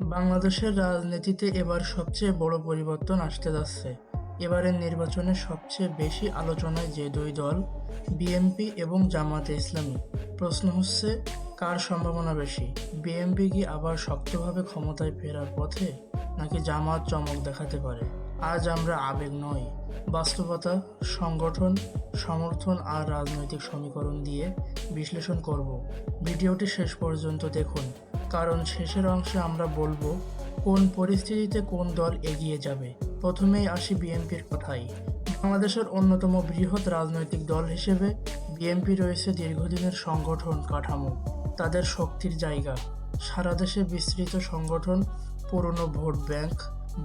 বাংলাদেশের রাজনীতিতে এবার সবচেয়ে বড় পরিবর্তন আসতে যাচ্ছে। এবারের নির্বাচনে সবচেয়ে বেশি আলোচনায় যে দুই দল, বিএনপি এবং জামাতে ইসলামী, প্রশ্ন হচ্ছে, কার সম্ভাবনা বেশি? বিএনপি কি আবার শক্তভাবে ক্ষমতায় ফেরার পথে, নাকি জামাত চমক দেখাতে পারে? আজ আমরা আবেগ নয় বাস্তবতা, সংগঠন, সমর্থন আর রাজনৈতিক সমীকরণ দিয়ে বিশ্লেষণ করব। ভিডিওটি শেষ পর্যন্ত দেখুন, কারণ শেষের অংশে আমরা বলব কোন পরিস্থিতিতে কোন দল এগিয়ে যাবে। প্রথমেই আসি বিএনপির কথাই। বাংলাদেশের অন্যতম বৃহৎ রাজনৈতিক দল হিসেবে বিএনপি রয়েছে দীর্ঘদিনের সংগঠন কাঠামো, তাদের শক্তির জায়গা। সারা দেশে বিস্তৃত সংগঠন, পুরনো ভোট ব্যাংক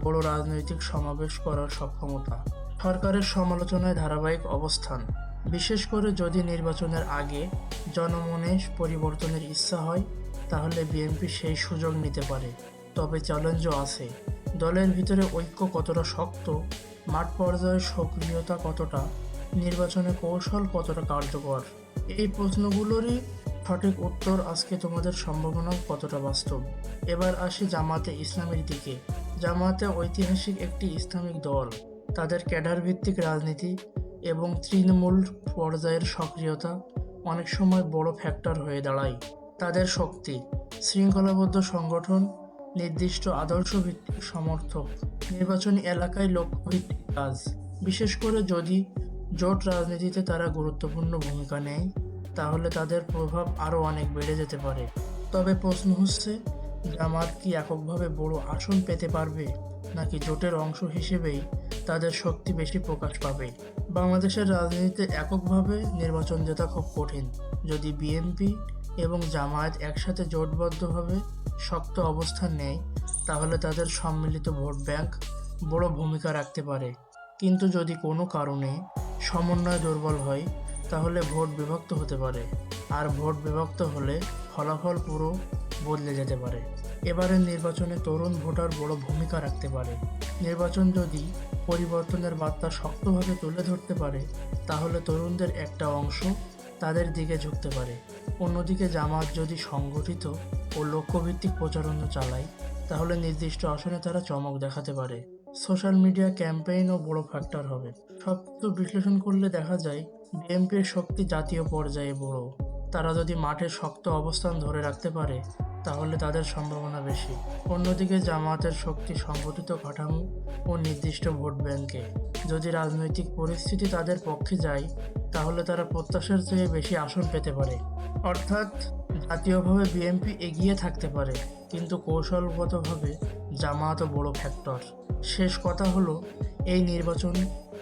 বড় রাজনৈতিক সমাবেশ করার সক্ষমতা। সরকারের সমালোচনায় ধারাবাহিক অবস্থান। বিশেষ করে যদি নির্বাচনের আগে জনমনে পরিবর্তনের ইচ্ছা হয়, তাহলে বিএনপি সেই সুযোগ নিতে পারে। তবে চ্যালেঞ্জও আছে। দলের ভিতরে ঐক্য কতটা শক্ত, মাঠ পর্যায়ে সক্রিয়তা কতটা, নির্বাচনে কৌশল কতটা কার্যকর, এই প্রশ্নগুলোরই সঠিক উত্তর আজকে তোমাদের সম্ভাবনা কতটা বাস্তব। এবার আসি জামাতে ইসলামের দিকে। জামাতে ঐতিহাসিক একটি ইসলামিক দল, তাদের ক্যাডার ভিত্তিক রাজনীতি এবং তৃণমূল পর্যায়ের সক্রিয়তা অনেক সময় বড় ফ্যাক্টর হয়ে দাঁড়ায়। তাদের শক্তি, শৃঙ্খলাবদ্ধ সংগঠন, নির্দিষ্ট আদর্শ ভিত্তিক সমর্থক, নির্বাচনী এলাকায় লক্ষ্যভিত্তিক কাজ। বিশেষ করে যদি জোট রাজনীতিতে তারা গুরুত্বপূর্ণ ভূমিকা নেয়, তাহলে তাদের প্রভাব আরও অনেক বেড়ে যেতে পারে। তবে প্রশ্ন হচ্ছে জামাত কি এককভাবে বড় আসন পেতে পারবে, নাকি জোটের অংশ হিসেবেই তাদের শক্তি বেশি প্রকাশ পাবে? বাংলাদেশের রাজনীতিতে এককভাবে নির্বাচন জেতা খুব কঠিন। যদি বিএনপি এবং জামায়াত একসাথে জোটবদ্ধভাবে শক্ত অবস্থান নেয়, তাহলে তাদের সম্মিলিত ভোট ব্যাংক বড় ভূমিকা রাখতে পারে। কিন্তু যদি কোনো কারণে সমন্বয় দুর্বল হয়, তাহলে ভোট বিভক্ত হতে পারে। আর ভোট বিভক্ত হলে ফলাফল পুরো বদলে যেতে পারে। এবারের নির্বাচনে তরুণ ভোটার বড় ভূমিকা রাখতে পারে। নির্বাচন যদি পরিবর্তনের বার্তা শক্তভাবে তুলে ধরতে পারে, তাহলে তরুণদের একটা অংশ তাদের দিকে ঝুঁকতে পারে। অন্যদিকে জামাত যদি সংগঠিত ও লক্ষ্যভিত্তিক প্রচারণা চালায়, তাহলে নির্দিষ্ট আসনে তারা চমক দেখাতে পারে। সোশ্যাল মিডিয়া ক্যাম্পেইনও বড় ফ্যাক্টর হবে। সব কিছু বিশ্লেষণ করলে দেখা যায়, বিএনপির শক্তি জাতীয় পর্যায়ে বড়। তারা যদি মাঠে শক্ত অবস্থান ধরে রাখতে পারে তাহলে তাদের সম্ভাবনা বেশি। অন্যদিকে জামায়াতের শক্তি সংগঠিত কাঠামো ও নির্দিষ্ট ভোট ব্যাংকে। যদি রাজনৈতিক পরিস্থিতি তাদের পক্ষে যায়, তাহলে তারা প্রত্যাশার চেয়ে বেশি আসন পেতে পারে। অর্থাৎ জাতীয়ভাবে বিএনপি এগিয়ে থাকতে পারে, কিন্তু কৌশলগতভাবে জামায়াতও বড় ফ্যাক্টর। শেষ কথা হলো, এই নির্বাচন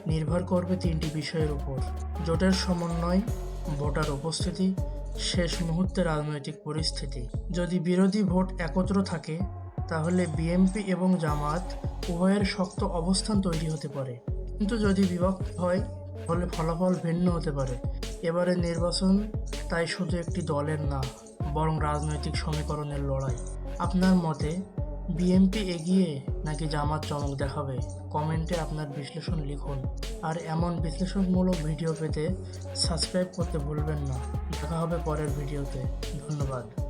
নির্ভর করবে তিনটি বিষয়ের উপর। জোটের সমন্বয় ভোটার উপস্থিতি, শেষ মুহূর্তে রাজনৈতিক পরিস্থিতি। যদি বিরোধী ভোট একত্র থাকে, তাহলে বিএনপি এবং জামাত উভয়ের শক্ত অবস্থান তৈরি হতে পারে। কিন্তু যদি বিভক্ত হয় তাহলে ফলাফল ভিন্ন হতে পারে। এবারে নির্বাচন, তাই শুধু একটি দলের না, বরং রাজনৈতিক সমীকরণের লড়াই। আপনার মতে বিএনপি এগিয়ে নাকি জামাত চমক দেখাবে? কমেন্টে আপনার বিশ্লেষণ লিখুন। আর এমন বিশ্লেষণমূলক ভিডিও পেতে সাবস্ক্রাইব করতে ভুলবেন না। দেখা হবে পরের ভিডিওতে। ধন্যবাদ।